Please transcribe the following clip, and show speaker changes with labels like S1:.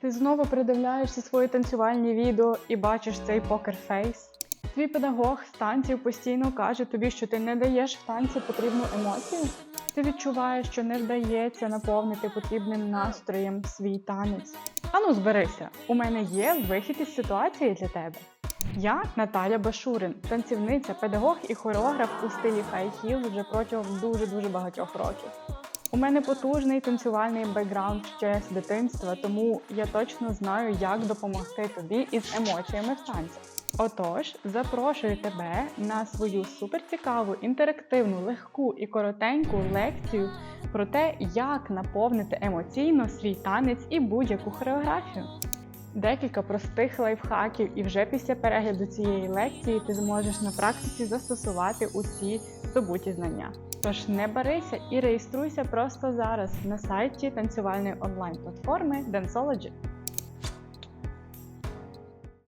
S1: Ти знову придивляєшся свої танцювальні відео і бачиш цей покерфейс. Твій педагог з танців постійно каже тобі, що ти не даєш в танці потрібну емоцію. Ти відчуваєш, що не вдається наповнити потрібним настроєм свій танець. Ану, зберися, у мене є вихід із ситуації для тебе. Я Наталя Башурин, танцівниця, педагог і хореограф у стилі хай-хіл вже протягом дуже-дуже багатьох років. У мене потужний танцювальний бекграунд ще з дитинства, тому я точно знаю, як допомогти тобі із емоціями в танці. Отож, запрошую тебе на свою суперцікаву, інтерактивну, легку і коротеньку лекцію про те, як наповнити емоційно свій танець і будь-яку хореографію. Декілька простих лайфхаків, і вже після перегляду цієї лекції ти зможеш на практиці застосувати усі здобуті знання. Тож не барися і реєструйся просто зараз на сайті танцювальної онлайн-платформи Danceology.